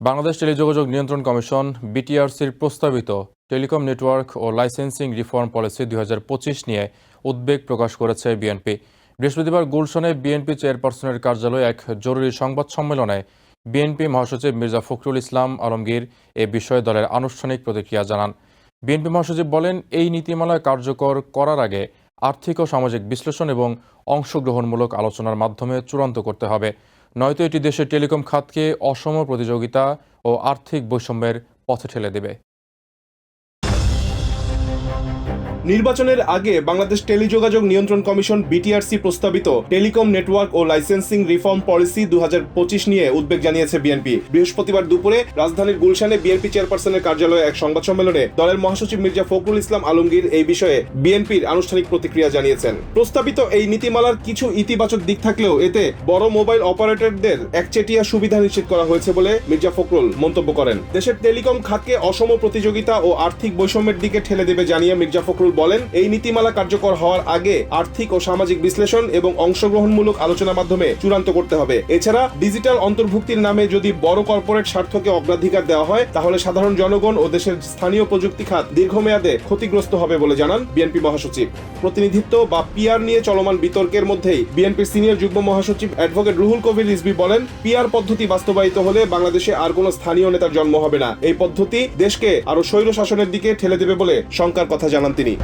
বাংলাদেশ টেলিযোগাযোগ নিয়ন্ত্রণ কমিশন, বিটিআরসির প্রস্তাবিত টেলিকম নেটওয়ার্ক ও লাইসেন্সিং রিফর্ম পলিসি দুই হাজার পঁচিশ নিয়ে উদ্বেগ প্রকাশ করেছে বিএনপি। বৃহস্পতিবার গুলশনে বিএনপি চেয়ারপারসনের কার্যালয়ে এক জরুরি সংবাদ সম্মেলনে বিএনপি মহাসচিব মির্জা ফখরুল ইসলাম আলমগীর এ বিষয়ে দলের আনুষ্ঠানিক প্রতিক্রিয়া জানান। বিএনপি মহাসচিব বলেন, এই নীতিমালা কার্যকর করার আগে আর্থিক ও সামাজিক বিশ্লেষণ এবং অংশগ্রহণমূলক আলোচনার মাধ্যমে চূড়ান্ত করতে হবে। নয়তো এটি দেশের টেলিকম খাতকে অসম প্রতিযোগিতা ও আর্থিক বৈষম্যের পথে ঠেলে দেবে। নির্বাচনের আগে বাংলাদেশ টেলিযোগাযোগ নিয়ন্ত্রণ কমিশন বিটিআরসি প্রস্তাবিত টেলিকম নেটওয়ার্ক ও লাইসেন্সিং রিফর্ম পলিসি দুই হাজার পঁচিশ নিয়ে উদ্বেগ জানিয়েছে বিএনপি। বৃহস্পতিবার দুপুরে রাজধানীর গুলশানে বিএনপি চেয়ারপারসনের কার্যালয়ে এক সংবাদ সম্মেলনে দলের মহাসচিব মির্জা ফখরুল ইসলাম আলমগীর এই বিষয়ে বিএনপির আনুষ্ঠানিক প্রতিক্রিয়া জানিয়েছেন। প্রস্তাবিত এই নীতিমালার কিছু ইতিবাচক দিক থাকলেও এতে বড় মোবাইল অপারেটরদের একচেটিয়া সুবিধা নিশ্চিত করা হয়েছে বলে মির্জা ফখরুল মন্তব্য করেন। দেশের টেলিকম খাতকে অসম প্রতিযোগিতা ও আর্থিক বৈষম্যের দিকে ঠেলে দেবে জানিয়ে মির্জা ফখরুল বলেন, এই নীতিমালা কার্যকর হওয়ার আগে আর্থিক ও সামাজিক বিশ্লেষণ এবং অংশগ্রহণমূলক আলোচনার মাধ্যমে চূড়ান্ত করতে হবে। এছাড়া ডিজিটাল অন্তর্ভুক্তির নামে যদি বড় কর্পোরেট স্বার্থকে অগ্রাধিকার দেওয়া হয়, তাহলে সাধারণ জনগণ ও দেশের স্থানীয় প্রযুক্তি খাত দীর্ঘমেয়াদে ক্ষতিগ্রস্ত হবে বলে জানান বিএনপি মহাসচিব। প্রতিনিধিত্ব বা পিআর নিয়ে চলমান বিতর্কের মধ্যেই বিএনপির সিনিয়র যুগ্ম মহাসচিব অ্যাডভোকেট রুহুল কবির রিজভি বলেন, পিআর পদ্ধতি বাস্তবায়িত হলে বাংলাদেশে আর কোনো স্থানীয় নেতার জন্ম হবে না। এই পদ্ধতি দেশকে আরও স্বৈর শাসনের দিকে ঠেলে দেবে বলে শঙ্কার কথা জানান তিনি।